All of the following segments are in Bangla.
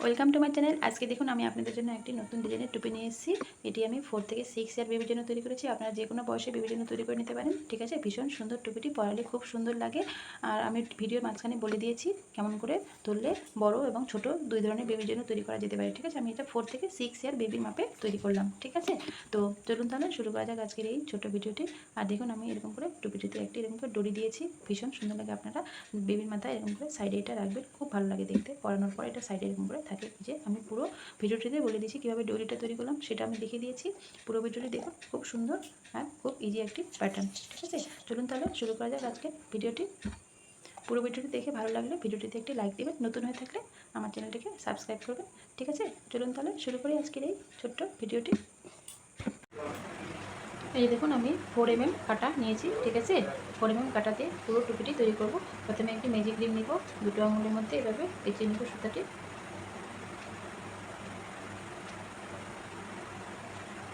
Welcome to my channel. আজকে দেখুন, আমি আপনাদের জন্য একটি নতুন ডিজাইনের টুপি নিয়ে এসেছি। এটি আমি ফোর থেকে সিক্স ইয়ার বেবির জন্য তৈরি করেছি। আপনারা যে কোনো বয়সে বেবির জন্য তৈরি করে নিতে পারেন। ঠিক আছে? ভীষণ সুন্দর টুপিটি, পরালে খুব সুন্দর লাগে। আর আমি ভিডিওর মাঝখানে বলে দিয়েছি, কেমন করে তুললে বড় এবং ছোট দুই ধরনের বেবির জন্য তৈরি করা যেতে পারে। ঠিক আছে? আমি এটা ফোর থেকে সিক্স ইয়ার বেবির মাপে তৈরি করলাম। ঠিক আছে? তো চলুন তাহলে শুরু করা যাক আজকের এই ছোটো ভিডিওটি। আর দেখুন, আমি এরকম করে টুপিটিতে একটি এরকম করে দড়ি দিয়েছি। ভীষণ সুন্দর লাগে আপনারা বেবির মাথায় এরকম করে সাইডে এটা রাখবেন। খুব ভালো লাগে দেখতে। পরানোর পর এটা সাইডে এরকম করে থাকে যে আমি পুরো ভিডিওটিতে বলে দিয়েছি কীভাবে ডোরিটা তৈরি করলাম, সেটা আমি দেখিয়ে দিয়েছি। পুরো ভিডিওটি দেখুন, খুব সুন্দর হ্যাঁ খুব ইজি একটি প্যাটার্ন ঠিক আছে? চলুন তাহলে শুরু করা যাক আজকে ভিডিওটি। পুরো ভিডিওটি দেখে ভালো লাগলে ভিডিওটিতে একটি লাইক দেবেন, নতুন হয়ে থাকলে আমার চ্যানেলটিকে সাবস্ক্রাইব করবেন, ঠিক আছে? চলুন তাহলে শুরু করি আজকের এই ছোট্ট ভিডিওটি। এই দেখুন, আমি ফোর এম কাটা নিয়েছি, ঠিক আছে? ফোর এম কাটাতে পুরো টুপিটি তৈরি করব। প্রথমে একটি ম্যাজিক রিম নিব, দুটো আঙুলের মধ্যে এভাবে পেঁচিয়ে নিব সুতাটি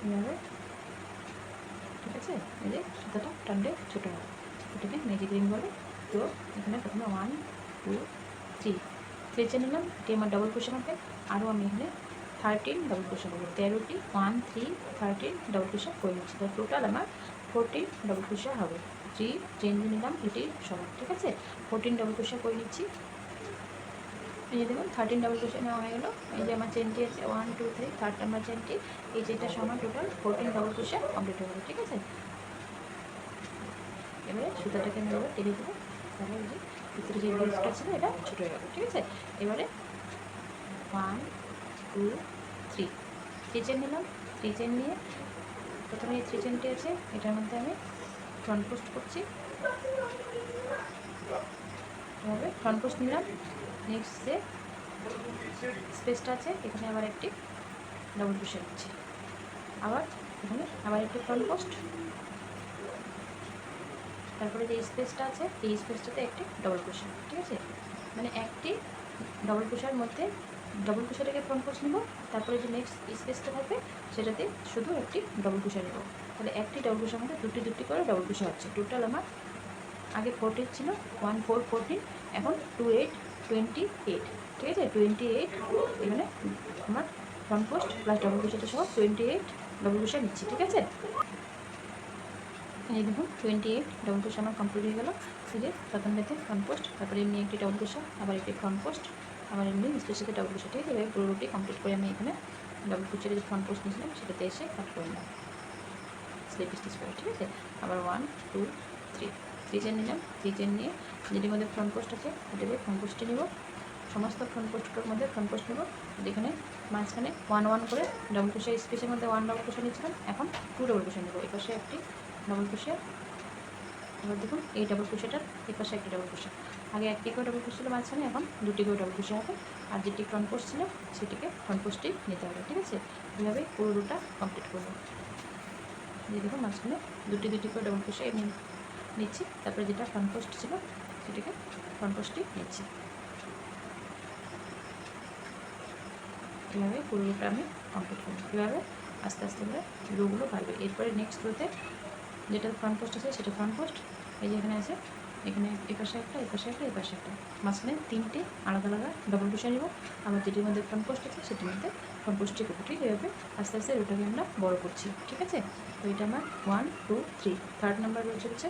এভাবে। ঠিক আছে? এই যে সুতাটা টানলে ছোটো হবে। এটাকে ম্যাজিক রিং বলে। তো এখানে প্রথমে one two three three chain নিলাম। এটি আমার ডবল কুশন হবে আরও আমি এখানে থার্টিন ডবল কুশন করব। তেরোটি one three thirteen double crochet করে নিচ্ছি। তো টোটাল আমার ফোরটিন ডবল কুশা হবে। থ্রি চেন নিলাম, এটি সমান। ঠিক আছে? ফোরটিন ডবল কুশা করে নিচ্ছি। এই যে দেখুন থার্টিন ডাবল ক্রোশে নেওয়া হয়ে গেলো। এই যে আমার চেনটি আছে one two three third number চেনটি এই চেনটা সমান total fourteen double crochet complete হয়ে ঠিক আছে? এবারে সুতাটাকে আমি এবার টেনে দেবো। তাহলে এই যে ভিতরে যে লিস্টটা ছিল, এটা ছোটো হয়ে গেলো, ঠিক আছে? এবারে one two three three chain নিলাম। থ্রি চেন নিয়ে প্রথমে এই থ্রি চেনটি আছে, এটার মধ্যে আমি ফ্রন্ট পোস্ট করছি। এভাবে ফ্রন্ট পোস্ট নিলাম। নেক্সট যে স্পেসটা আছে, এখানে আবার একটি ডবল ক্রোশে দিচ্ছি আবার এখানে আবার একটি ফ্রন্ট পোস্ট তারপরে যে স্পেসটা আছে, এই স্পেসটাতে একটি ডবল ক্রোশে ঠিক আছে? মানে একটি ডবল ক্রোশার মধ্যে ডবল ক্রোশাটাকে ফ্রন্ট পোস্ট নেব। তারপরে যে নেক্সট স্পেসটা থাকবে, সেটাতে শুধু একটি ডবল ক্রোশা নেব। তাহলে একটি ডবল ক্রোশার মধ্যে দুটি দুটি করে ডবল ক্রোশা হচ্ছে। টোটাল আমার আগে ফোরটিন ছিল ওয়ান ফোর ফোরটিন এখন টু এইট টোয়েন্টি এইট ঠিক আছে? টোয়েন্টি এইট এখানে আমার ফ্রন্ট পোস্ট প্লাস ডবল কুশাটা সহ টোয়েন্টি এইট ডবল কুশা নিচ্ছি, ঠিক আছে? এই দেখুন টোয়েন্টি এইট ডবল কুশা আমার কমপ্লিট হয়ে গেল। যে প্রথম বেতে ফ্রন্ট পোস্ট তারপরে এমনি একটি ডবল কুশা আবার একটি ফ্রন্ট পোস্ট আবার এমনি সাথে ডবল কুশা ঠিক আছে? এবার পুরো রুটি কমপ্লিট করে আমি এখানে ডবল কুচির যে ফ্রন্ট পোস্ট নিয়েছিলাম, সেটাতে এসে কাট করে নিলাম। স্লিপ স্টিচ করে, ঠিক আছে? আবার ওয়ান টু থ্রি চেন নিলাম চেন নিয়ে যেটির মধ্যে ফ্রন্ট পোস্ট আছে ওটাতে ফ্রন্ট পোস্টে নেব। সমস্ত ফ্রন্ট পোস্টটার মধ্যে ফ্রন্ট পোস্ট নেব, যেখানে মাঝখানে ওয়ান ওয়ান করে ডবল কুশা স্পেসের মধ্যে ওয়ান ডবল কুশা নিয়েছিলাম, এখন টু ডবল কুশা নেব। এপাশে একটি ডবল কুশা এবার দেখুন এই ডবল কুশাটার এপাশে একটি ডবল কুশা আগে একটি করে ডবল ছিল মাঝখানে, এখন দুটি করে ডবল কুশা হবে। আর যেটি ফ্রন্ট পোস্ট ছিল, সেটিকে ফ্রন্ট পোস্টটি নিতে হবে, ঠিক আছে? এইভাবে পুরো রুটা কমপ্লিট করব। দেখুন মাঝখানে দুটি দুটি করে ডবল কুশা এমনি নিচ্ছি। তারপরে যেটা ফ্রন্ট পোস্ট ছিল, সেটাকে ফ্রন্ট পোস্টই নিচ্ছি। এভাবে পুরো রোটা আমি কমপ্লিট করব এভাবে আস্তে আস্তে করে রোগুলো বাড়বে। এরপরে নেক্সট রোতে যেটা ফ্রন্ট আছে, সেটা ফ্রন্ট পোস্ট এই যে এখানে আছে, এখানে এপাশে একটা এপাশে একটা এপাশে একটা। মাঝখানে তিনটে আলাদা আলাদা ডবল কুশা নেব। আমার যেটির মধ্যে ফ্রন্ট পোস্ট আছে, সেটির মধ্যে ফ্রন্ট করব। ঠিক এভাবে আস্তে আস্তে রোটাকে আমরা বড় করছি। ঠিক আছে? তো এটা আমার one two three third number row চলছে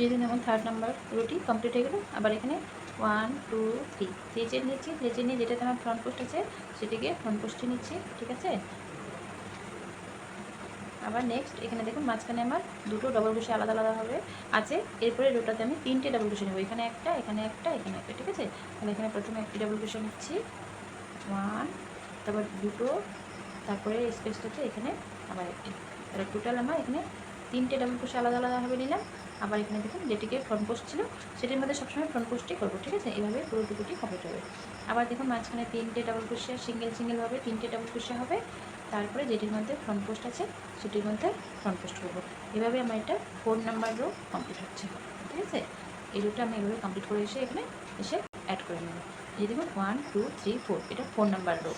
এই জন্য আমার থার্ড নাম্বার রুটি কমপ্লিট হয়ে গেলো। আবার এখানে ওয়ান টু থ্রি চেন নিচ্ছি চেন নিয়ে যেটাতে আমার ফ্রন্ট পোস্ট আছে, সেটিকে ফ্রন্ট পোস্টে নিচ্ছি, ঠিক আছে? আবার নেক্সট এখানে দেখুন মাঝখানে আমার দুটো ডবল কুশি আলাদা আলাদা হবে, আছে। এরপরে রোটাতে আমি তিনটে ডবল কুশি নেব। এখানে একটা এখানে একটা এখানে একটা, ঠিক আছে? তাহলে এখানে প্রথমে একটি ডবল কুশি নিচ্ছি। ওয়ান তারপর দুটো, তারপরে স্পেসটাতে এখানে আবার একটি। তাহলে টোটাল আমার এখানে তিনটে ডাবল কুশি আলাদা আলাদাভাবে নিলাম। আবার এখানে দেখুন, যেটিকে ফ্রন্ট পোস্ট ছিল, সেটির মধ্যে সবসময় ফ্রন্ট পোস্টই করব, ঠিক আছে? এভাবে পুরো টুকুটি কমপ্লিট হবে। আবার দেখুন, মাঝখানে তিনটে ডাবল কুশিয়া সিঙ্গেল সিঙ্গেল হবে তিনটে ডাবল কুশিয়া হবে। তারপরে যেটির মধ্যে ফ্রন্ট পোস্ট আছে, সেটির মধ্যে ফ্রন্ট পোস্ট করব। এভাবে আমার এটা ফোর নাম্বার রো কমপ্লিট হচ্ছে, ঠিক আছে? এই রোটা আমি এভাবে কমপ্লিট করে এসে এখানে এসে অ্যাড করে নেব। এই দেখুন ওয়ান টু থ্রি ফোর এটা ফোর নাম্বার রো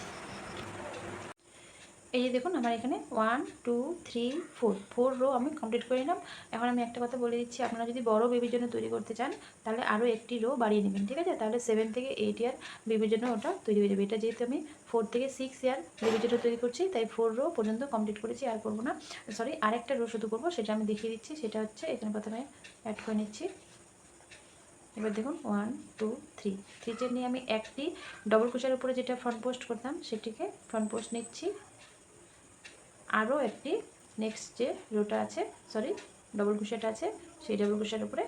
এই যে দেখুন আমার এখানে one two three four four row আমি কমপ্লিট করে নিলাম। এখন আমি একটা কথা বলে দিচ্ছি, আপনারা যদি বড় বেবির জন্য তৈরি করতে চান, তাহলে আরও একটি রো বাড়িয়ে নেবেন, ঠিক আছে? তাহলে সেভেন থেকে এইট ইয়ার বেবির জন্য ওটা তৈরি হয়ে যাবে। এটা যেহেতু আমি ফোর থেকে সিক্স ইয়ার বেবির জন্য তৈরি করছি, তাই ফোর রো পর্যন্ত কমপ্লিট করেছি, আর করব না। সরি আরেকটা রো শুধু করব, সেটা আমি দেখিয়ে দিচ্ছি। সেটা হচ্ছে এখানে প্রথমে অ্যাড করে নিচ্ছি। এবার দেখুন one two three three chain নিয়ে আমি একটি ডবল কুশার উপরে যেটা ফ্রন্ট পোস্ট করতাম, সেটিকে ফ্রন্ট পোস্ট নিচ্ছি। আরও একটি নেক্সট যে রোটা আছে সরি ডবল কুশাটা আছে, সেই ডবল কুশার উপরে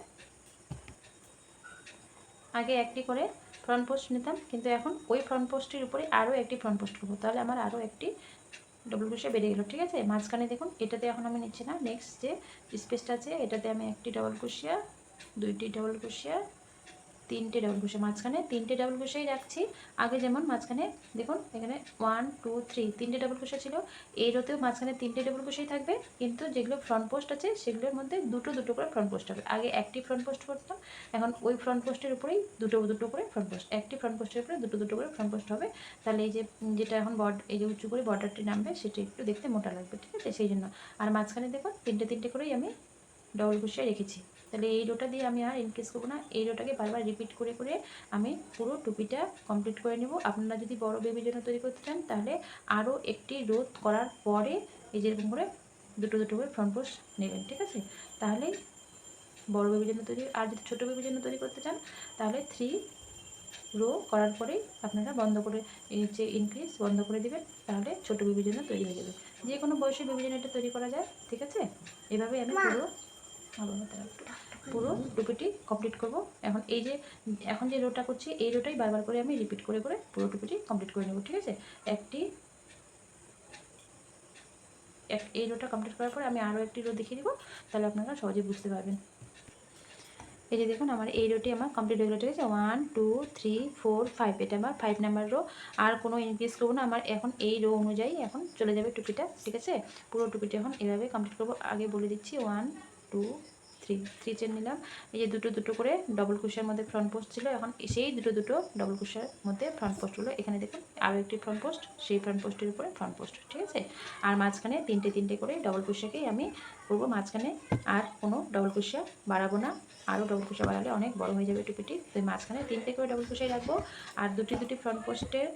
আগে একটি করে ফ্রন্ট পোস্ট নিতাম, কিন্তু এখন ওই ফ্রন্ট পোস্টের উপরে আরও একটি ফ্রন্ট পোস্ট করব। তাহলে আমার আরও একটি ডবল কুশিয়া বেড়ে গেলো, ঠিক আছে? মাঝখানে দেখুন, এটাতে এখন আমি নিচ্ছি না। নেক্সট যে স্পেসটা আছে, এটাতে আমি একটি ডবল কুশিয়া দুইটি ডবল কুশিয়া তিনটে ডাবল ক্রোশে মাঝখানে তিনটে ডাবল ক্রোশেই রাখছি। আগে যেমন মাঝখানে, দেখুন, এখানে ওয়ান টু থ্রি তিনটে ডাবল ক্রোশে ছিল। এই রোতেও মাঝখানে তিনটে ডাবল ক্রোশেই থাকবে, কিন্তু যেগুলো ফ্রন্ট পোস্ট আছে, সেগুলোর মধ্যে দুটো দুটো করে ফ্রন্ট পোস্ট হবে। আগে একটি ফ্রন্ট পোস্ট করতাম, এখন ওই ফ্রন্ট পোস্টের উপরেই দুটো দুটো করে ফ্রন্ট পোস্ট একটি ফ্রন্ট পোস্টের উপরে দুটো দুটো করে ফ্রন্ট পোস্ট হবে। তাহলে এই যে যেটা এখন বর্ড এই যে উঁচু করে বর্ডারটি নামবে, সেটা একটু দেখতে মোটা লাগবে, ঠিক আছে? সেই জন্য। আর মাঝখানে দেখুন, তিনটে তিনটে করেই আমি ডবল ক্রোশে রেখেছি। তাহলে এই রোটা দিয়ে আমি আর ইনক্রিজ করব না। এই রোটাকে বারবার রিপিট করে করে আমি পুরো টুপিটা কমপ্লিট করে নেব। আপনারা যদি বড় বেবির জন্য তৈরি করতে চান তাহলে আরও একটি রো করার পরে এই যেরকম করে দুটো দুটো করে ফ্রন্ট পোস্ট নেবেন ঠিক আছে? তাহলে বড় বেবির জন্য তৈরি আর যদি ছোটো বেবির জন্য তৈরি করতে চান তাহলে থ্রি রো করার পরেই আপনারা বন্ধ করে এই যে ইনক্রিজ বন্ধ করে দেবেন তাহলে ছোটো বেবির জন্য তৈরি হয়ে যাবে। যে কোনো বয়সের বেবির জন্য এটা তৈরি করা যায় ঠিক আছে? এভাবেই আমি পুরো পুরো টুপিটি কমপ্লিট করব। এখন এই যে এখন যে রোটা করছি এই রোটাই বারবার করে আমি রিপিট করে করে পুরো টুপিটি কমপ্লিট করে নেব ঠিক আছে? একটি এক এই রোটা কমপ্লিট করার পরে আমি আরও একটি রো দেখিয়ে দিব তাহলে আপনারা সহজে বুঝতে পারবেন। এই যে দেখুন আমার এই রোটি আমার কমপ্লিট হয়ে গেলো ঠিক আছে? One two three four five এটা আমার ফাইভ নাম্বার রো আর কোনো ইনক্রিজ করব না আমার এখন এই রো অনুযায়ী এখন চলে যাবে টুপিটা ঠিক আছে? পুরো টুপিটা এখন এভাবে কমপ্লিট করব। আগে বলে দিচ্ছি one two three three chain নিলাম। এই যে দুটো দুটো করে ডবল কুশার মধ্যে ফ্রন্ট পোস্ট ছিল, এখন সেই দুটো দুটো ডবল কুশার মধ্যে ফ্রন্ট পোস্ট হলো। এখানে দেখুন আরও একটি ফ্রন্ট পোস্ট সেই ফ্রন্ট পোস্টের উপরে ফ্রন্ট পোস্ট ঠিক আছে? আর মাঝখানে তিনটে তিনটে করে ডবল কুশাকেই আমি করব, মাঝখানে আর কোনো ডবল কুশা বাড়াবো না। আরও ডবল কুশা বাড়ালে অনেক বড় হয়ে যাবে টুপিটি। তো মাঝখানে তিনটে করে ডবল কুশাই রাখব। আর দুটি দুটি ফ্রন্ট পোস্টের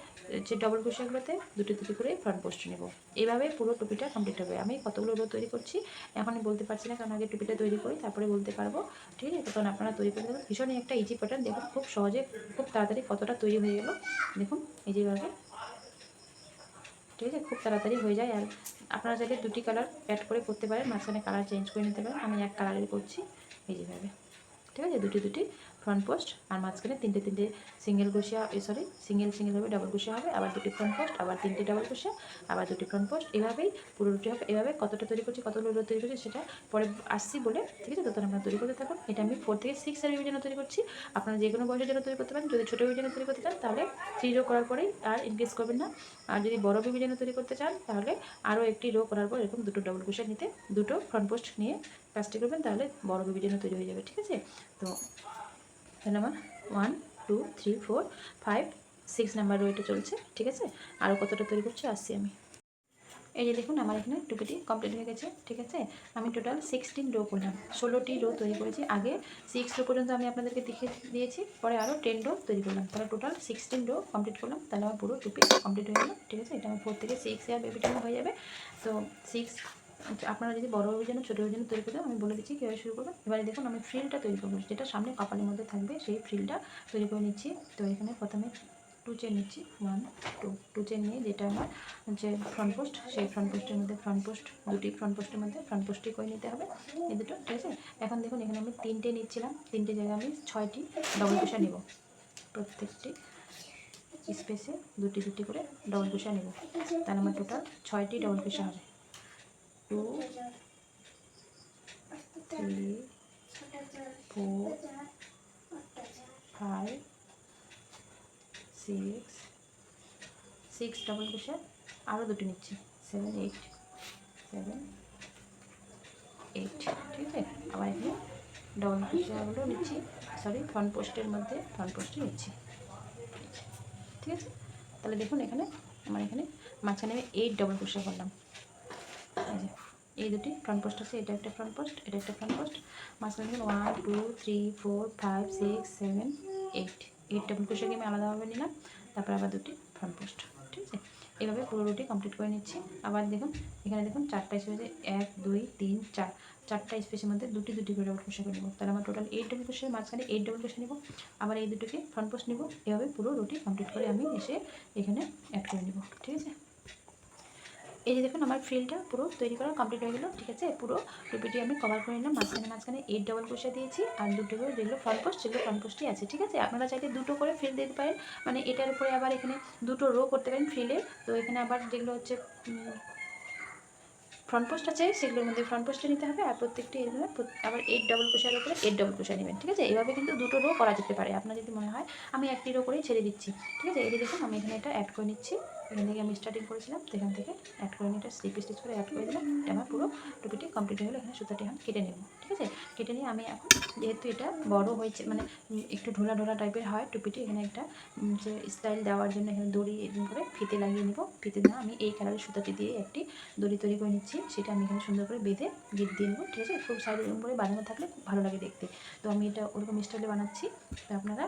যে ডবল কুশাগুলোতে দুটি দুটি করে ফ্রন্ট পোস্ট নেব। এইভাবে পুরো টুপিটা কমপ্লিট হবে। আমি কতগুলো রো তৈরি করছি, এখনই বলতে পারছি না, কারণ আগে টুপিটা তৈরি করি, তারপরে বলতে পারব। ঠিক আছে? তখন আপনারা তৈরি করে দেবেন ভীষণই একটা ইজি প্যাটার্ন দেখুন, খুব সহজে, খুব তাড়াতাড়ি কতটা তৈরি হয়ে গেল। দেখুন ইজিভাবে ঠিক আছে? খুব তাড়াতাড়ি হয়ে যায়। আর আপনারা চাইলে দুটি কালার অ্যাড করে করতে পারেন। মাঝখানে কালার চেঞ্জ করে নিতে পারেন। আমি এক কালারের করছি। ইজিভাবে ঠিক আছে দুটি দুটি ফ্রন্ট পোস্ট আর মাঝখানে তিনটে তিনটে single crochet sorry single single হবে ডাবল কুশিয়া হবে, আবার দুটি ফ্রন্ট পোস্ট আবার তিনটে ডাবল কুশিয়া আবার দুটি ফ্রন্ট পোস্ট এভাবেই পুরো রুটি হবে এভাবে কতটা তৈরি করছি, কতগুলো তৈরি করছি সেটা পরে আসছি বলে, ঠিক আছে? তখন আমরা তৈরি করতে থাকুন। এটা আমি ফোর থেকে সিক্স এর জন্য তৈরি করছি। আপনারা যে কোনো বয়সের জন্য তৈরি করতে পারেন। যদি ছোটো জন্য তৈরি করতে চান, তাহলে থ্রি রো করার পরেই আর ইনক্রিজ করবেন না। আর যদি বড় বেবি জন্য তৈরি করতে চান, তাহলে আরও একটি রো করার পর এরকম দুটো ডাবল কুশিয়া নিতে, দুটো ফ্রন্ট পোস্ট নিয়ে কাজটি করবেন, তাহলে বড় বেবি জন্য তৈরি হয়ে যাবে, ঠিক আছে? তো তাহলে আমার one two three four five six number rota চলছে, ঠিক আছে? আরও কতটা তৈরি করছি আসছি আমি। এই যে দেখুন, আমার এখানে টুপিটি কমপ্লিট হয়ে গেছে, ঠিক আছে? আমি টোটাল সিক্সটিন রো করলাম, ষোলোটি রো তৈরি করেছি। আগে সিক্স রো পর্যন্ত আমি আপনাদেরকে দেখে দিয়েছি, পরে আরও টেন রো তৈরি করলাম। তাহলে টোটাল সিক্সটিন রো কমপ্লিট করলাম, তাহলে আমার পুরো টুপি কমপ্লিট হয়ে গেলো, ঠিক আছে? এটা আমার ফোর থেকে সিক্স ইয়ার বেবিটা হয়ে যাবে। তো সিক্স আপনারা যদি বড় হয়ে জন্য ছোটো জন্য তৈরি করবেন আমি বলে দিচ্ছি কীভাবে শুরু করবেন। এবারে দেখুন, আমি ফ্রিলটা তৈরি করব যেটা সামনে কপালের মধ্যে থাকবে, সেই ফ্রিলটা তৈরি করে নিচ্ছি। তো এখানে প্রথমে টু চেন নিচ্ছি। ওয়ান টু টু চেন নিয়ে যেটা আমার যে ফ্রন্ট পোস্ট সেই ফ্রন্ট পোস্টের মধ্যে ফ্রন্ট পোস্ট দুটি ফ্রন্ট পোস্টের মধ্যে ফ্রন্ট পোস্টই করে নিতে হবে। এই দুটো, ঠিক আছে? এখন দেখুন, এখানে আমি তিনটে নিচ্ছিলাম। তিনটে জায়গায় আমি ছয়টি ডবল কুশা নেব। প্রত্যেকটি স্পেসে দুটি দুটি করে ডবল কুশা নেব। তাহলে আমার টোটাল ছয়টি ডবল কুশা হবে। Two three four five six six double crochet আরও দুটো নিচ্ছি। সেভেন এইট সেভেন এইট ঠিক আছে? আবার এখানে ডবল কুশনগুলো নিচ্ছি। সরি ফ্রন্ট পোস্টের মধ্যে ফ্রন্ট পোস্টে নিচ্ছি। ঠিক আছে? তাহলে দেখুন এখানে, আমার এখানে মাঝখানে আমি এইট ডবল ক্রোশা করলাম। এই দুটি ফ্রন্ট পোস্ট আছে, এটা একটা ফ্রন্ট পোস্ট এটা একটা ফ্রন্ট পোস্ট মাঝখানে one two three four five six seven eight eight double ক্রোশাকে আমি আলাদাভাবে নিলাম, তারপর আবার দুটি ফ্রন্ট পোস্ট ঠিক আছে? এইভাবে পুরো রুটি কমপ্লিট করে নিচ্ছি। আবার দেখুন, এখানে দেখুন চারটা স্পেসে এক, দুই, তিন, চার। চারটা স্পেসের মধ্যে দুটি দুটি করে ডবল ক্রোশা করে নেব। তাহলে আমার টোটাল এইট ডবল ক্রোশার মাঝখানে এইট ডবল ক্রোশা নেব। আবার এই দুটোকে ফ্রন্ট পোস্ট নেব। এভাবে পুরো রুটি কমপ্লিট করে আমি এসে এখানে অ্যাড করে নেব, ঠিক আছে? এই যে দেখুন, আমার ফ্রিলটা পুরো তৈরি করা কমপ্লিট হয়ে গেলো। ঠিক আছে, পুরো টুপিটি আমি কভার করে নিলাম। মাঝখানে মাঝখানে এইট ডবল ক্রোশা দিয়েছি আর দুটো করে যেগুলো ফ্রন্ট পোস্ট সেগুলো ফ্রন্ট পোস্টই আছে। ঠিক আছে, আপনারা চাইলে দুটো করে ফ্রিল দিতে পারেন। মানে এটার উপরে আবার এখানে দুটো রো করতে পারেন ফ্রিলের তো এখানে আবার যেগুলো হচ্ছে ফ্রন্ট পোস্ট আছে, সেগুলোর মধ্যে ফ্রন্ট পোস্টে নিতে হবে। আর প্রত্যেকটি প্রত- আবার এইট ডবল ক্রোশার উপরে এইট ডবল ক্রোশা নেবেন। ঠিক আছে এইভাবে কিন্তু দুটো রো করা যেতে পারে। আপনার যদি মনে হয়, আমি একটি রো করেই ছেড়ে দিচ্ছি। ঠিক আছে, এই দেখুন, আমি এখানে এটা অ্যাড করে নিচ্ছি। এখান থেকে আমি স্টার্টিং করেছিলাম, তো এখান থেকে অ্যাড করে এটা স্লিপ স্টিচ করে অ্যাড করে দিলাম। আমার পুরো টুপিটি কমপ্লিট হয়ে গেলো, এখানে সুতাটি এখন কেটে নেব, ঠিক আছে? কেটে নিয়ে আমি এখন যেহেতু এটা বড় হয়েছে মানে একটু ঢোলা ঢোলা টাইপের হয় টুপিটি, এখানে একটা যে স্টাইল দেওয়ার জন্য এখানে দড়ি করে ফিতে লাগিয়ে নিব। ফিতে দিয়ে আমি এই কালারের সুতাটি দিয়ে একটি দড়ি তৈরি করে নিচ্ছি, সেটা আমি এখানে সুন্দর করে বেঁধে গিট দিয়ে নেব, ঠিক আছে? খুব সাইড করে বানানো থাকলে খুব ভালো লাগে দেখতে। তো আমি এটা ওরকম স্টাইলে বানাচ্ছি, তো আপনারা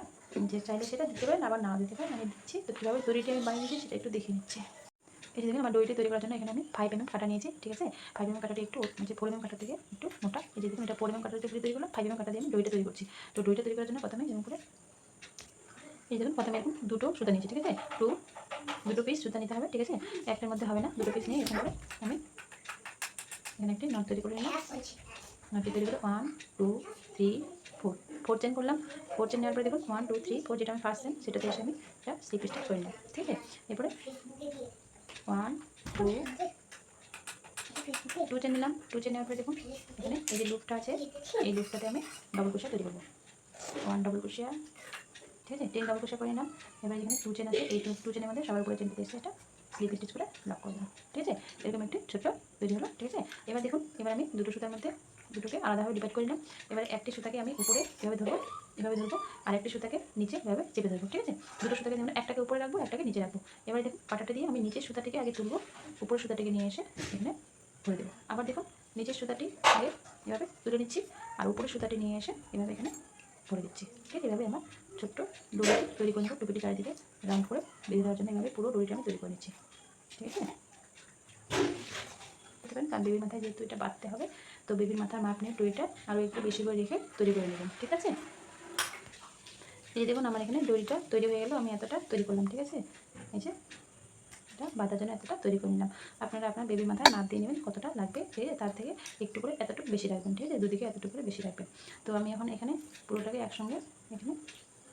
যে চাইলে সেটা দিতে পারেন আবার নাও দিতে পারেন আমি দিচ্ছি। তো কীভাবে দড়িটি আমি বানিয়ে দিচ্ছি সেটা একটু দেখে নিচ্ছি। এই দেখুন আমার দড়িটি তৈরি করার জন্য এখানে আমি ফাইভ এমএম কাটা নিয়েছি ঠিক আছে? ফাইভ এমএম কাটাটি একটু যে ফোর এমএম কাটা থেকে একটু মোটা। এই যে দেখুন এটা ফোর এমএম কাটার থেকে তৈরি করলাম ফাইভ এমএম কাটা দিয়ে আমি দড়িটা তৈরি করছি। তো দড়িটা তৈরি করার জন্য প্রথমে যেমন করে এই দেখুন প্রথমে এরকম দুটো সুতা নিয়েছি ঠিক আছে? টু দুটো পিস সুতা নিতে হবে ঠিক আছে? একটার মধ্যে হবে না দুটো পিস নিয়ে এরকম করে আমি এখানে একটি নট তৈরি করে নিলাম। নটটি তৈরি করে one two three four chain করলাম ফোর চেন নেওয়ার পরে দেখুন ওয়ান টু থ্রি ফোর যেটা আমি ফার্স্ট চেন সেটাতে এসে আমি এটা স্লিপ স্টিচ করে নিলাম, ঠিক আছে? এরপরে ওয়ান টু টু চেন নিলাম টু চেন নেওয়ার পরে দেখুন এখানে এই যে লুপটা আছে, এই লুপটাতে আমি ডবল কুশিয়া তৈরি করব। ওয়ান ডবল কুশিয়া ঠিক আছে? টেন ডবল কুশিয়া করে নিলাম, এবার এখানে টু চেন আছে, এই টু টু চেনের মধ্যে সবার উপরে চেন দিতে এসে এটা স্লিপ স্টিচ করে লক করে দিলাম, ঠিক আছে? এরকম একটি ছোট্ট তৈরি হলো, ঠিক আছে? এবার দেখুন, এবার আমি দুটো সুতার মধ্যে দুটোকে আলাদাভাবে ডিভাইড করে নিলাম। এবার একটি সুতাকে আমি উপরে এভাবে ধরবো এভাবে ধরবো, আর একটি সুতাকে নিচে এভাবে চেপে ধরবো, ঠিক আছে? দুটো সুতাকে যেমন একটাকে উপরে রাখব, একটাকে নিচে রাখব। এবার দেখুন কাটাটা দিয়ে আমি নিচের সুতাটিকে আগে তুলবো, উপরের সুতাটিকে নিয়ে এসে এখানে ধরে দেবো। আবার দেখুন, নিচের সুতাটি আগে এভাবে তুলে নিচ্ছি, আর উপরের সুতাটি নিয়ে এসে এভাবে এখানে ভরে দিচ্ছি, ঠিক আছে? এভাবে আমার ছোট্ট ডোরি তৈরি করে নেব, টুপিটি চারিদিকে রাউন্ড করে বেঁধে দেওয়ার জন্য এভাবে পুরো ডোরিটা আমি তৈরি করে নিচ্ছি, ঠিক আছে? করতে বেবির মাথায় যেহেতু এটা বাঁধতে হবে তো বেবির মাথার মাপ নিয়ে টুইটা আরও একটু বেশি করে রেখে তৈরি করে নেবেন ঠিক আছে এই দেখুন আমার এখানে দড়িটা তৈরি হয়ে গেল আমি এতটা তৈরি করলাম ঠিক আছে এই যে এটা বাঁধার জন্য এতটা তৈরি করে নিলাম আপনারা আপনার বেবির মাথায় মাপ দিয়ে নেবেন কতটা লাগবে ঠিক আছে তার থেকে একটু করে এতটুকু বেশি রাখবেন ঠিক আছে দুদিকে এতটুকু করে বেশি রাখবেন তো আমি এখন এখানে পুরোটাকে একসঙ্গে এখানে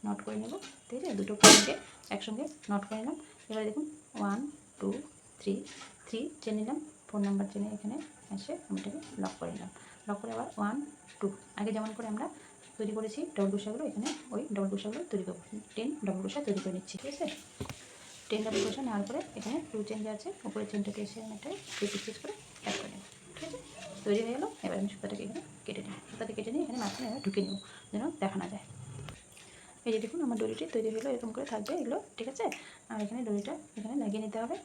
নট করে নেব ঠিক আছে দুটো পয়েন্টকে একসঙ্গে নট করে নিলাম এবারে দেখুন one two three three chain নিলাম ফোন নাম্বার চেনে এখানে এসে আমি এটাকে লক করে নিলাম। লক করে আবার ওয়ান টু আগে যেমন করে আমরা তৈরি করেছি ডবল কুশাগুলো এখানে ওই ডবল কুশাগুলো তৈরি করব। টেন ডবল কুশা তৈরি করে নিচ্ছি, ঠিক আছে? টেন ডবল কুশা নেওয়ার পরে এখানে টু চেন আছে উপরে চেনটাকে এসে আমি একটা পিস করে অ্যাড করে নেব, ঠিক আছে? তৈরি হয়ে গেলো, এবার আমি সুতাটাকে এখানে কেটে নিই সুতাটা কেটে নিয়ে এখানে মাঝখানে এভাবে ঢুকে নেব, যেন দেখা না যায়। এই যে দেখুন, আমার দড়িটি তৈরি হলো এরকম করে থাকবে এগুলো, ঠিক আছে? আর এখানে দড়িটা এখানে লাগিয়ে নিতে হবে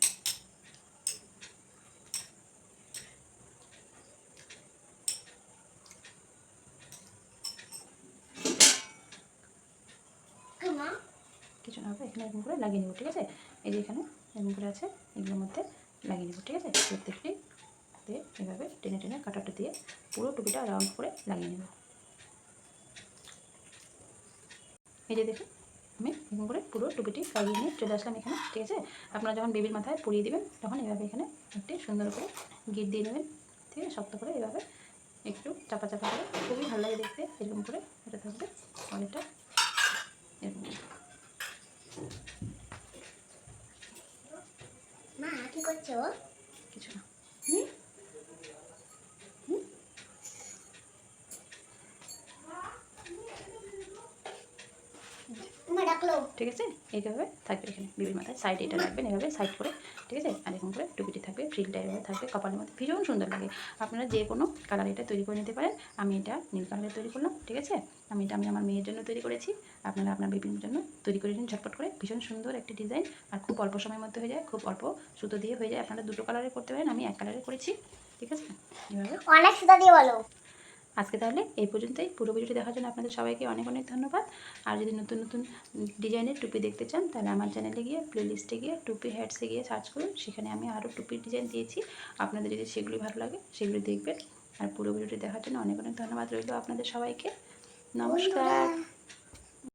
কিছু না হবে এখানে এরকম করে লাগিয়ে নেব, ঠিক আছে? এই যে এখানে এরকম আছে, এগুলোর মধ্যে লাগিয়ে নেব, ঠিক আছে? প্রত্যেকটি দিয়ে এভাবে টেনে টেনে কাটাটা দিয়ে পুরো টুপিটা রাউন্ড করে লাগিয়ে নেব। এই যে দেখুন, আমি এরকম করে পুরো টুপিটি লাগিয়ে নিয়ে চলে আসলাম এখানে, ঠিক আছে? আপনারা যখন বেবির মাথায় পরিয়ে দেবেন, তখন এভাবে এখানে একটি সুন্দর করে গিট দিয়ে নেবেন, ঠিক আছে? শক্ত করে এভাবে একটু চাপা চাপা করে, খুবই ভালো লাগে দেখতে, এরকম করে এটা থাকবে অনেকটা এরকম। করছ? কিছু না। ঠিক আছে? এইভাবে থাকবে এখানে বিবির মাথায়। সাইড এটা রাখবেন এভাবে সাইড করে ঠিক আছে? আর এরকম করে টুপিটি থাকবে ফ্রিলটা এভাবে থাকবে কপালের মধ্যে ভীষণ সুন্দর লাগে। আপনারা যে কোনো কালার এটা তৈরি করে নিতে পারেন। আমি এটা নীল কালারের তৈরি করলাম ঠিক আছে? আমি এটা আমি আমার মেয়ের জন্য তৈরি করেছি। আপনারা আপনার বেবির জন্য তৈরি করে নিন ঝটপট করে। ভীষণ সুন্দর একটি ডিজাইন আর খুব অল্প সময়ের মধ্যে হয়ে যায় খুব অল্প সুতো দিয়ে হয়ে যায়। আপনারা দুটো কালারে করতে পারেন আমি এক কালারে করেছি। ঠিক আছে? এভাবে। অনেক সুতা দিয়ে বলো। আজকে তাহলে এই পর্যন্তই। পুরো ভিডিওটি দেখার জন্য আপনাদের সবাইকে অনেক অনেক ধন্যবাদ। আর যদি নতুন নতুন ডিজাইনের টুপি দেখতে চান তাহলে আমার চ্যানেলে গিয়ে প্লেলিস্টে গিয়ে টুপি হেডসে গিয়ে সার্চ করুন। সেখানে আমি আরও টুপির ডিজাইন দিয়েছি। আপনাদের যদি সেগুলি ভালো লাগে সেগুলি দেখবেন। আর পুরো ভিডিওটি দেখার জন্য অনেক অনেক ধন্যবাদ রইল আপনাদের সবাইকে। নমস্কার।